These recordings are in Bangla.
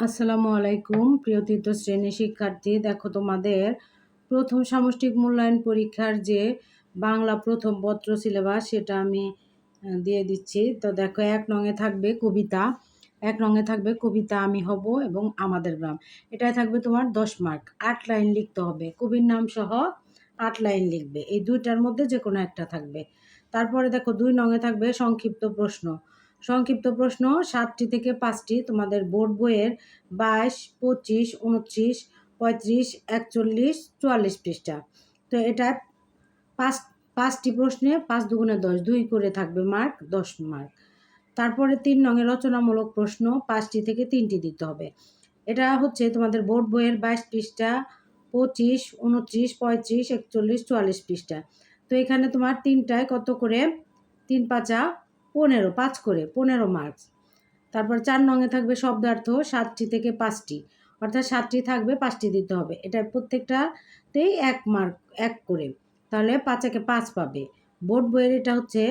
আসসালামু আলাইকুম, প্রিয় তৃতীয় শ্রেণির শিক্ষার্থী। দেখো তোমাদের প্রথম সামষ্টিক মূল্যায়ন পরীক্ষার যে বাংলা প্রথম পত্র সিলেবাস, সেটা আমি দিয়ে দিচ্ছি। তো দেখো, এক নঙে থাকবে কবিতা, এক রঙে থাকবে কবিতা আমি হব এবং আমাদের গ্রাম। এটাই থাকবে তোমার দশ মার্ক। আট লাইন লিখতে হবে। কবির নাম সহ আট লাইন লিখবে। এই দুইটার মধ্যে যে কোনো একটা থাকবে। তারপরে দেখো, দুই নঙে থাকবে সংক্ষিপ্ত প্রশ্ন। সংক্ষিপ্ত প্রশ্ন, সাতটি থেকে পাঁচটি তোমাদের বোর্ড বইয়ের বাইশ, পঁচিশ, উনত্রিশ, পঁয়ত্রিশ, একচল্লিশ, চুয়াল্লিশ পৃষ্ঠা। তো এটা পাঁচ, পাঁচটি প্রশ্নে পাঁচ দুগুণে দশ, দুই করে থাকবে মার্ক, দশ মার্ক। তারপরে তিন নঙে রচনামূলক প্রশ্ন, পাঁচটি থেকে তিনটি দিতে হবে। এটা হচ্ছে তোমাদের বোর্ড বইয়ের বাইশ পৃষ্ঠা, পঁচিশ, উনত্রিশ, পঁয়ত্রিশ, একচল্লিশ, চুয়াল্লিশ পৃষ্ঠা। তো এখানে তোমার তিনটায় কত করে? তিন পাঁচা পনেরো, পাঁচ করে, পনেরো মার্কস তারপর চার নঙে থাকবে শব্দার্থ, সাতটি থেকে পাঁচটি। অর্থাৎ সাতটি থাকবে, পাঁচটি দিতে হবে। এটা প্রত্যেকটাতেই এক মার্ক এক করে। তাহলে পাঁচ একে পাঁচ পাবে। বোর্ড বইয়ের এটা হচ্ছে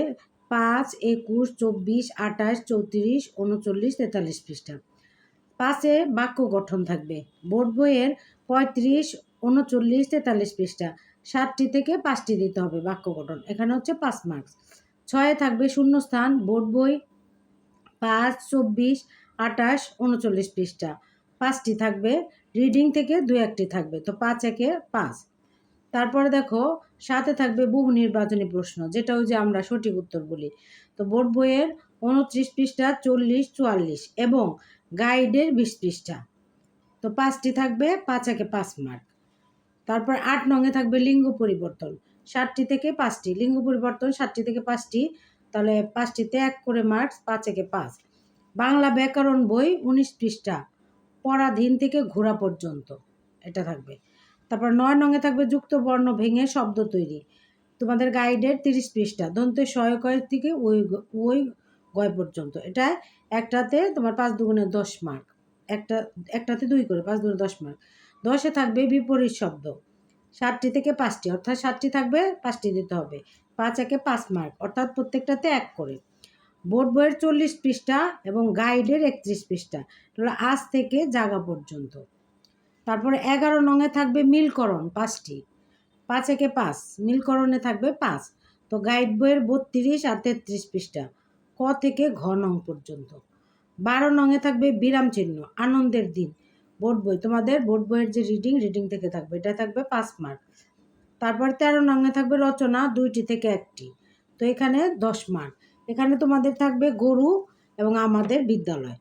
পাঁচ, একুশ, চব্বিশ, আঠাশ, চৌত্রিশ, উনচল্লিশ, তেতাল্লিশ পৃষ্ঠা। পাঁচে বাক্য গঠন থাকবে। বোর্ড বইয়ের পঁয়ত্রিশ, উনচল্লিশ, তেতাল্লিশ পৃষ্ঠা। সাতটি থেকে পাঁচটি দিতে হবে বাক্য গঠন। এখানে হচ্ছে পাঁচ মার্কস ছয়ে থাকবে শূন্যস্থান, বোর্ড বই, পাঁচ, চব্বিশ আটাশ উনচল্লিশ পৃষ্ঠা। পাঁচটি থাকবে, রিডিং থেকে দু একটি থাকবে, তো পাঁচ একে পাঁচ। তারপরে দেখো, সাথে থাকবে বহু নির্বাচনী প্রশ্ন, যেটা ওই যে আমরা সঠিক উত্তর বলি। তো বোর্ড বইয়ের উনত্রিশ পৃষ্ঠা, চল্লিশ, চুয়াল্লিশ এবং গাইডের বিশ পৃষ্ঠা। তো পাঁচটি থাকবে, পাঁচ একে পাঁচ মার্ক। তারপর আট নঙে থাকবে লিঙ্গ পরিবর্তন। সাতটি থেকে পাঁচটি। লিঙ্গ পরিবর্তন সাতটি থেকে পাঁচটি, তাহলে পাঁচটিতে এক করে মার্কস পাঁচ একে পাঁচ। বাংলা ব্যাকরণ বই উনিশ পৃষ্ঠা, পরাধীন থেকে ঘোরা পর্যন্ত, এটা থাকবে। তারপর নয় নঙে থাকবে যুক্ত বর্ণ ভেঙে শব্দ তৈরি। তোমাদের গাইডের তিরিশ পৃষ্ঠা দন্তের সহায়কয়ের থেকে ওই ওই গয় পর্যন্ত। এটা একটাতে তোমার পাঁচ দুগুণে দশ মার্ক। একটা, একটাতে দুই করে, পাঁচ দুগুণে দশ মার্ক। দশে থাকবে বিপরীত শব্দ। ষাটটি থেকে পাঁচটি, অর্থাৎ সাতটি থাকবে, পাঁচটি দিতে হবে। পাঁচ একে পাঁচ মার্ক, অর্থাৎ প্রত্যেকটাতে এক করে। বোর্ড বইয়ের চল্লিশ পৃষ্ঠা এবং গাইডের একত্রিশ পৃষ্ঠা। তাহলে আজ থেকে জাগা পর্যন্ত। তারপরে এগারো নঙে থাকবে মিলকরণ, পাঁচটি। পাঁচ একে পাঁচ, মিলকরণে থাকবে পাঁচ। তো গাইড বইয়ের বত্রিশ আর তেত্রিশ পৃষ্ঠা, ক থেকে ঘ নং পর্যন্ত। বারো নঙে থাকবে বিরাম চিহ্ন, আনন্দের দিন। বোর্ড বই, তোমাদের বোর্ড বইয়ের যে রিডিং রিডিং থেকে থাকবে, এটা থাকবে পাঁচ মার্ক তারপর তেরো নঙে থাকবে রচনা, দুইটি থেকে একটি। তো এখানে দশ মার্ক এখানে তোমাদের থাকবে গরু এবং আমাদের বিদ্যালয়।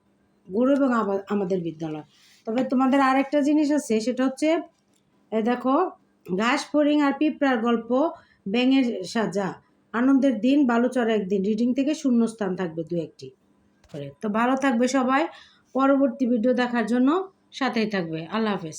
গরু এবং আমাদের বিদ্যালয়। তবে তোমাদের আরেকটা জিনিস আছে, সেটা হচ্ছে দেখো, ঘাস, ফড়িং আর পিঁপড়ার গল্প, ব্যাঙের সাজা, আনন্দের দিন, বালুচর একদিন রিডিং থেকে শূন্যস্থান থাকবে দু একটি করে। তো ভালো থাকবে সবাই। পরবর্তী ভিডিও দেখার জন্য সাথেই থাকবে। আল্লাহ হাফেজ।